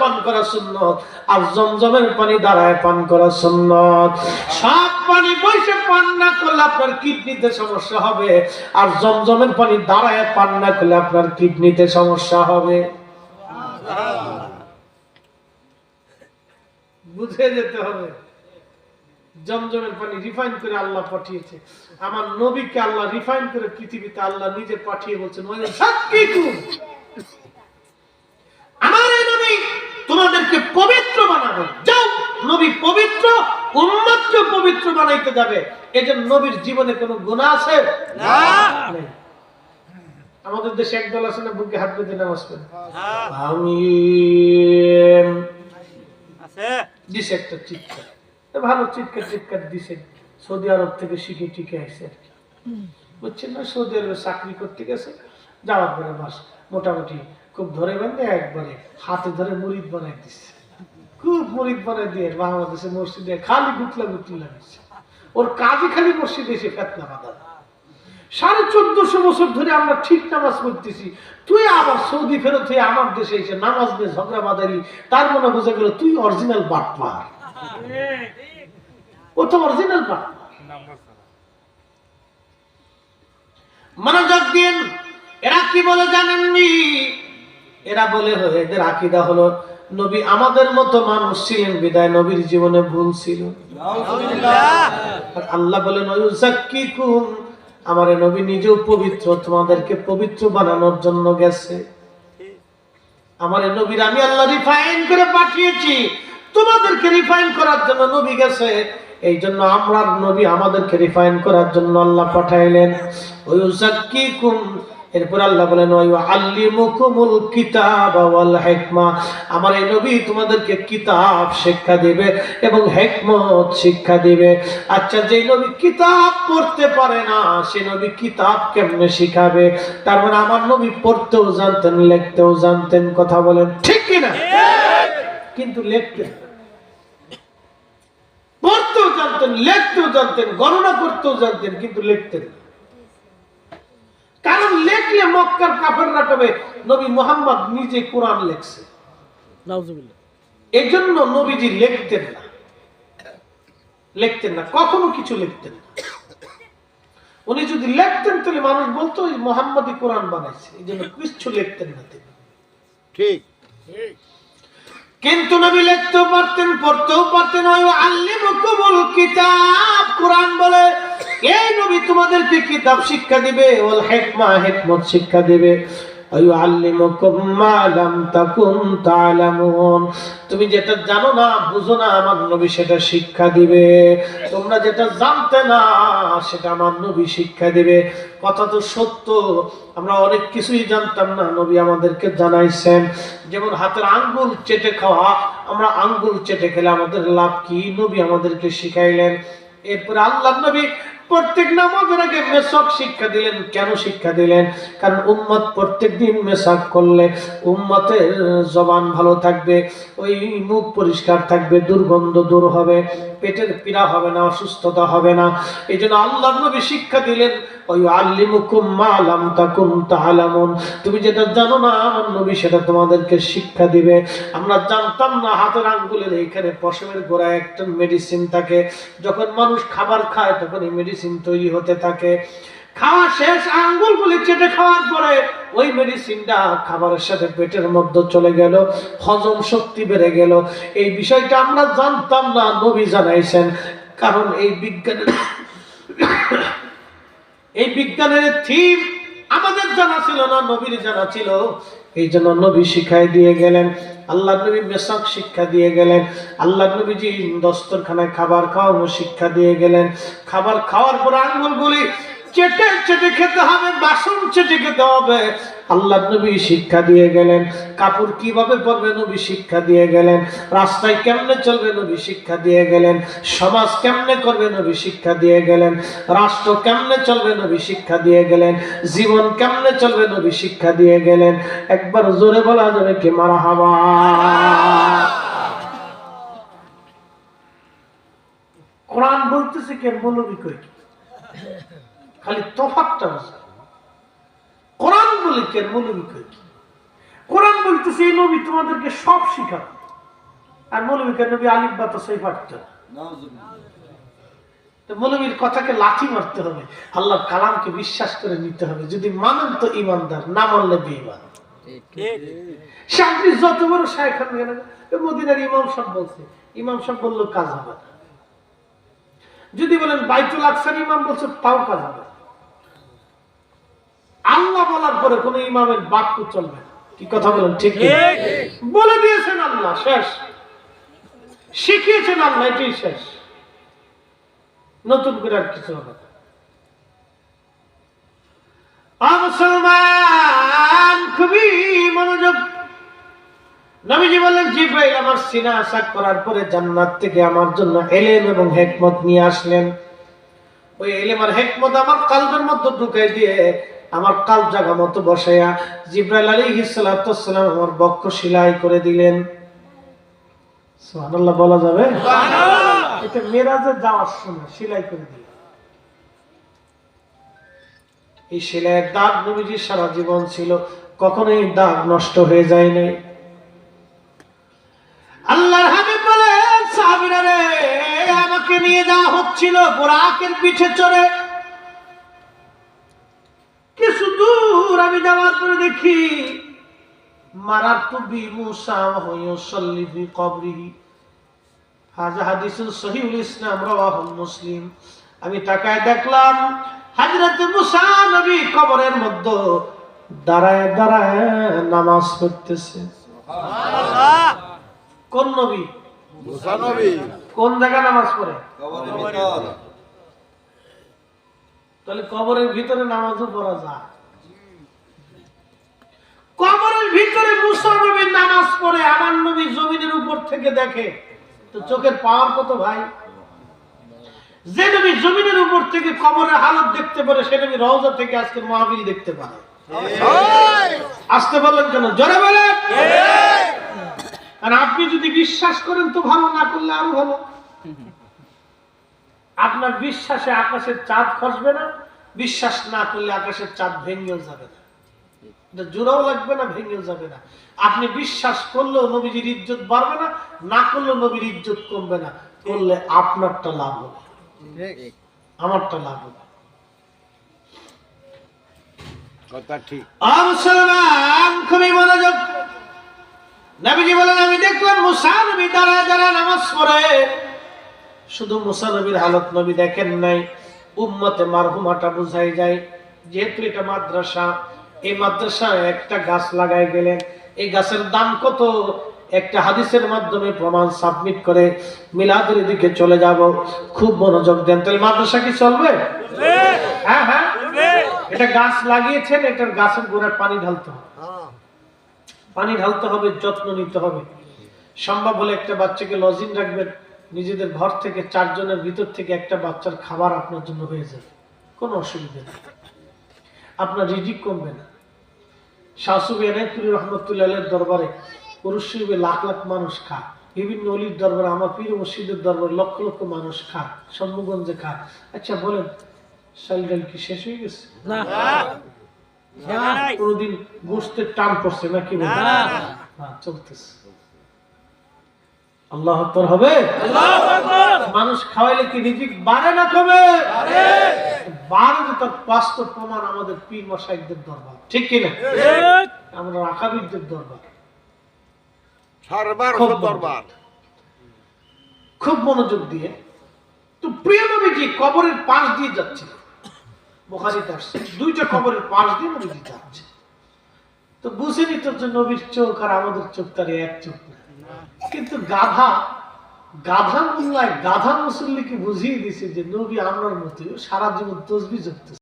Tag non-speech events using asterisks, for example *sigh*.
পান করা সুন্নত, আর জমজমের পানি দাঁড়ায় পান করা সুন্নত। সব পানি বসে পান না করলে আপনার কিডনিতে সমস্যা হবে, আর জমজমের পানি দাঁড়ায় পান না করলে আপনার কিডনিতে সমস্যা হবে। বুঝে যেতে হবে। জমজমের পানি রিফাইন করে আল্লাহ পাঠিয়েছে। আমার নবীকে আল্লাহ রিফাইন করে পৃথিবীতে আল্লাহ নিজে পাঠিয়ে বলছেন ওয়াইল সাক্কিকুম। আমার এই নবী তোমাদেরকে পবিত্র বানাবে যাও নবী পবিত্র উম্মতকে পবিত্র বানাইতে যাবে এজন্য নবীর জীবনে কোনো গুনাহ আছে? নেই। আমাদের দেশে একদল আছে না বুকে হাত বেঁধে নামাজ পড়ে। আমি দিছে একটা চিৎকার। ভালো চিৎকার চিৎকার দিছে সৌদি আরব থেকে শিখে টিকে আসছে আর কি। বুঝছেন না সৌদি আরবে চাকরি করতে গেছে যাওয়ার পরে বাস মোটামুটি খুব ধরে বেঁধে একবারে হাতে ধরে মুরিদ বানাই দিচ্ছে খুব দিয়ে বাংলাদেশে মসজিদে খালি গুতলা গুতলি লাগিয়েছে ওর খালি মসজিদে এসে ফেতনা বাঁধা। সাড়ে চোদ্দশো বছর ধরে আমরা ঠিক নামাজ তুই আবার সৌদি ফেরত হয়ে আমার দেশে এসে নামাজ নিয়ে ঝগড়া তার মনে গেল তুই অরিজিনাল ও তো অরিজিনাল মনোযোগ দিন, এরা কি বলে জানেননি? এরা বলে, এদের আকিদা হলো নবী আমাদের মতো মানুষ ছিলেন, বিদায় নবীর জীবনে ভুল ছিল। আল্লাহ বলেন আমার নবী নিজেও পবিত্র, তোমাদেরকে পবিত্র বানানোর জন্য গেছে। আমার নবীর আমি আল্লাহ রিফাইন করে পাঠিয়েছি, তোমাদেরকে রিফাইন করার জন্য নবী গেছে। এই জন্য আমরা নবী আমাদেরকে রিফাইন করার জন্য আল্লাহ পাঠাইলেন। ওয়ুজাক্কিকুম এরপর আল্লাহ বলেন আল্লিমুকুমুল কিতাব ওয়াল আমার এই নবী তোমাদেরকে কিতাব শিক্ষা দিবে এবং হিকমত শিক্ষা দিবে। আচ্ছা যেই নবী কিতাব পড়তে পারে না, সে নবী কিতাব কেমনে শিখাবে? তার মানে আমার নবী পড়তেও জানতেন, লিখতেও জানতেন, কথা বলেন, ঠিক কিনা কিন্তু লিখতেন পড়তেও জানতেন, লিখতেও জানতেন, গণনা করতেও জানতেন, কিন্তু লিখতেন না। কারণ লেখলে মক্কার কাফেররা কবে? নবী মোহাম্মদ নিজে কোরআন লেখছে। এই জন্য নবীজি লিখতেন না। লিখতেন না কখনো কিছু লিখতেন না। উনি যদি লিখতেন তাহলে মানুষ বলতো ওই মোহাম্মদই কোরআন বানাইছে। এই জন্য কিছু লিখতেন না তিনি। ঠিক। কিন্তু নবী লিখতেও পারতেন পড়তেও পারতেন। ওই আল্লিমুকুমুল কিতাব কোরআন বলে এই নবী তোমাদেরকে কিতাব শিক্ষা দিবে? ওয়াল হিকমা, হিকমত শিক্ষা দিবে। তুমি যেটা জানো না, বুঝো না, আমার নবী সেটা শিক্ষা দিবে। তোমরা যেটা জানতে না, সেটা আমার নবী শিক্ষা দিবে। কথা তো সত্য, আমরা অনেক কিছুই জানতাম না, নবী আমাদেরকে জানাইছেন। যেমন হাতের আঙ্গুল চেটে খাওয়া, আমরা আঙ্গুল চেটে খেলে আমাদের লাভ কি? নবী আমাদেরকে শিখাইলেন। এরপরে আল্লাহ নবী প্রত্যেক নামাজের আগে মেসক শিক্ষা দিলেন। কেন শিক্ষা দিলেন? কারণ উম্মত প্রত্যেক দিন মেসাক করলে উম্মতের জবান ভালো থাকবে, ওই মুখ পরিষ্কার থাকবে, দুর্গন্ধ দূর হবে, পেটের পীড়া হবে না, অসুস্থতা হবে না। এই জন্য আল্লাহ নবী শিক্ষা দিলেন ওই আল্লিমুকুম মা লাম তাকুম তাআলামুন। তুমি যেটা জানো না, আমার নবী সেটা তোমাদেরকে শিক্ষা দিবে। আমরা জানতাম না, হাতের আঙ্গুলের এইখানে পশমের গোড়ায় একটা মেডিসিন থাকে। যখন মানুষ খাবার খায়, তখন এই মেডিসিন তৈরি হতে থাকে। খাওয়া শেষ আঙ্গুলগুলি চেটে খাওয়ার পরে ওই মেডিসিনটা খাবারের সাথে পেটের মধ্যে চলে গেল, হজম শক্তি বেড়ে গেল। এই বিষয়টা আমরা জানতাম না, নবী জানাইছেন। কারণ এই বিজ্ঞানের *coughs* এই বিজ্ঞানের থিম আমাদের জানা ছিল না, নবীর জানা ছিল। এই জন্য নবী শিখাই দিয়ে গেলেন আল্লাহ নবী বেশক শিক্ষা দিয়ে গেলেন আল্লাহ নবীজি দস্তরখানায় খাবার খাওয়ানো শিক্ষা দিয়ে গেলেন। খাবার খাওয়ার পর আঙ্গুলগুলি চেটে চেটে খেতে হবে, বাসন চেটে খেতে হবে। আল্লাহ নবী শিক্ষা দিয়ে গেলেন। কাপড় কীভাবে পরবে নবী শিক্ষা দিয়ে গেলেন। রাস্তায় কেমনে চলবে নবী শিক্ষা দিয়ে গেলেন। সমাজ কেমনে করবে নবী শিক্ষা দিয়ে গেলেন। রাষ্ট্র কেমনে চলবে নবী শিক্ষা দিয়ে গেলেন। জীবন কেমনে চলবে নবী শিক্ষা দিয়ে গেলেন। একবার জোরে বলা যাবে কি মারা হাওয়া কোরআন বলতেছে কে মৌলবী কই খালি তফাতটা কোরআন কোরআন বলতেছে, এই নবী তোমাদেরকে সব আর নবী বা তো সেই মৌলবীর কথাকে লাঠি মারতে হবে। আল্লাহ কালামকে বিশ্বাস করে নিতে হবে। যদি মানেন তো ইমানদার না মানলে আপনি যত বড় হন কেন মদিনার ইমাম সাহেব বলছে, ইমাম সাহেব বলল, কাজ হবে যদি বলেন, বাইতুল আকসার ইমাম বলছে, তাও কাজ হবে। আল্লাহ বলার পরে কোন ইমামের বাক্য চলবে কি কথা বলেন ঠিক বলে দিয়েছেন আল্লাহ শেষ। শিখিয়েছেন আল্লাহ এটাই শেষ। নতুন করে আর কিছু হবে মুসলমান খুবই মনোযোগ। নবীজি বললেন জিব্রাইল আমার সিনা আশা করার পরে জান্নাত থেকে আমার জন্য এলেম এবং হেকমত নিয়ে আসলেন। ওই এলেম আর হেকমত আমার কালবের মধ্যে ঢুকাই দিয়ে আমার কাল জাগা মতো বসাইয়া জিব্রাইল আলী হিসালাম আমার বক্ষ সিলাই করে দিলেন। সুবহানাল্লাহ বলা যাবে? এটা মেরাজে যাওয়ার সময় সিলাই করে দিলেন। এই সেলাইয়ের দাগ নবীজির সারা জীবন ছিল কখনোই দাগ নষ্ট হয়ে যায় নাই। নিয়ে যাওয়া হচ্ছিল বোরাকের পিঠে চড়ে। কিছু দূর আমি যাওয়ার পরে দেখি মারার তুবি মুসা হইয়সল্লি ফি কবরিহি। হাজা হাদিসুল সহিউল ইসলাম রাওয়াহুল মুসলিম। আমি তাকায় দেখলাম হযরত মুসা নবী কবরের মধ্যে দাঁড়ায় দাঁড়ায় নামাজ পড়তেছে। কোন নবী? মুসানবী কোন জায়গায় নামাজ পড়ে? তাহলে কবরের ভিতরে নামাজও পড়া যায়। কবরের ভিতরে মুসা নবীর নামাজ পড়ে আমার নবী জমিনের উপর থেকে দেখে। তো চোখের পাওয়ার কত ভাই? যে নবী জমিনের উপর থেকে কবরের হালত দেখতে পারে সে নবী রওজা থেকে আজকে মাহবিল দেখতে পারে। আসতে বললেন কেন? জোরে বলেন। আর আপনি যদি বিশ্বাস করেন তো ভালো না করলে আরও ভালো। আপনার বিশ্বাসে আকাশের চাঁদ খসবে না বিশ্বাস না করলে আকাশের চাঁদ ভেঙেও যাবে না। এটা জোড়াও লাগবে না ভেঙেও যাবে না। আপনি বিশ্বাস করলেও নবীজির ইজ্জত বাড়বে না না করলেও নবীর ইজ্জত কমবে না। করলে আপনারটা লাভ হবে। আমারটা লাভ হবে। কথা ঠিক। আ মুসলমান খুবই মনোযোগ নবীজি বলেন আমি দেখলাম মুসা নবী দাঁড়া দাঁড়া নামাজ পড়ে। শুধু মুসা নবীর হালত নবী দেখেন নাই। উম্মতে মারহুমাটা বুঝাই যায় যেহেতু এটা মাদ্রাসা এই মাদ্রাসায় একটা গাছ লাগাই গেলেন। এই গাছের দাম কত? একটা হাদিসের মাধ্যমে প্রমাণ সাবমিট করে মিলাদের দিকে চলে যাব। খুব মনোযোগ দেন। তাহলে মাদ্রাসা কি চলবে? হ্যাঁ হ্যাঁ। এটা গাছ লাগিয়েছেন এটার গাছের গোড়ায় পানি ঢালতে হবে। পানি ঢালতে হবে, যত্ন নিতে হবে। সম্ভব হলে একটা বাচ্চাকে লজিং রাখবেন। নিজেদের ঘর থেকে চারজনের ভিতর থেকে একটা বাচ্চার খাবার আপনার জন্য হয়ে যাবে। কোনো অসুবিধা নেই। আপনার রিজিক কমবে না। শাহসুবি এনায়তুল রহমতুল্লাহ দরবারে পুরুষ শরীফে লাখ লাখ মানুষ খায়। বিভিন্ন অলির দরবারে, আমার পীর মসজিদের দরবারে লক্ষ লক্ষ মানুষ খায়। সম্মুগঞ্জে খায়। আচ্ছা বলেন চাল কি শেষ হয়ে গেছে? কোনদিন গোস্তের টান পড়ছে নাকি? বলেন? না। হ্যাঁ, চলতেছে। আল্লাহ আকবার হবে? মানুষ খাওয়াইলে কি রিজিক বাড়ে না কমে? বাড়ে। তার বাস্তব প্রমাণ আমাদের পীর মশাইকদের দরবার। ঠিক কিনা আমরা রাখাবিদদের দরবার। খুব দরবার। খুব মনোযোগ দিয়ে। তো প্রিয় নবীজি কবরের পাশ দিয়ে যাচ্ছিল বোখারিতে আসছে দুইটা খবরের পাশ দিয়ে নবী দিতে আসছে তো বুঝে নিতে হচ্ছে নবীর চোখ আর আমাদের চোখ তার এক চোখ কিন্তু গাধা গাধা মোল্লায় গাধা মুসল্লিকে বুঝিয়ে দিছে যে নবী আমরার মতো সারা জীবন তসবি জপতেছে।